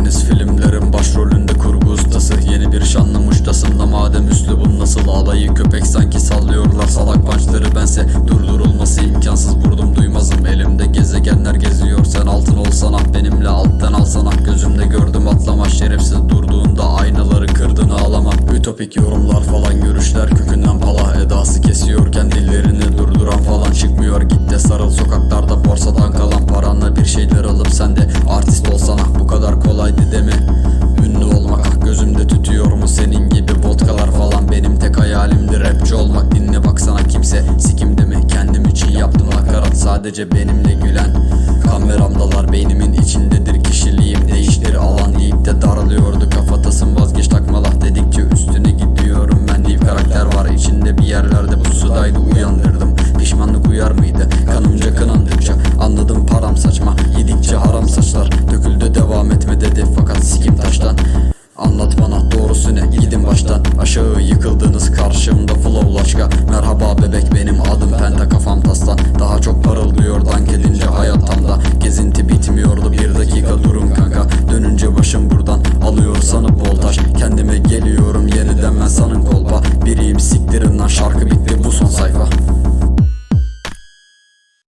Hepiniz filmlerin başrolünde kurgu ustası Yeni bir şanlı muştasında madem üslubum nasıl Alayı köpek sanki sallıyorlar salak başları. Bense Durdurulması imkansız vurdum duymazım. Elimde gezegenler geziyor sen altın olsana ah Benimle alttan alsana ah gözümde gördüm atlama. Şerefsiz durduğunda aynaları kırdın ağlama. Ütopik yorumlar falan görüşler kökünden pala eda sadece benimle gülen Kameramdalar beynimin içindedir kişiliğim. Değiştir alan deyip de daralıyordu kafatasın vazgeç takmalah dedikçe üstüne gidiyorum ben. Deyip karakter var içinde bir yerlerde pusudaydı uyandırdım. Pişmanlık uyar mıydı? Kanımca kınandıkça anladım param saçma yedikçe haram saçlar. Döküldü devam etme dedi fakat sikim taştan. Anlat bana doğrusu ne? Gidin baştan Aşağı yıkıldınız voltaj. Kendime geliyorum yeniden ben sanın kolpa. Biriyim siktirin lan şarkı bitti. Bu son sayfa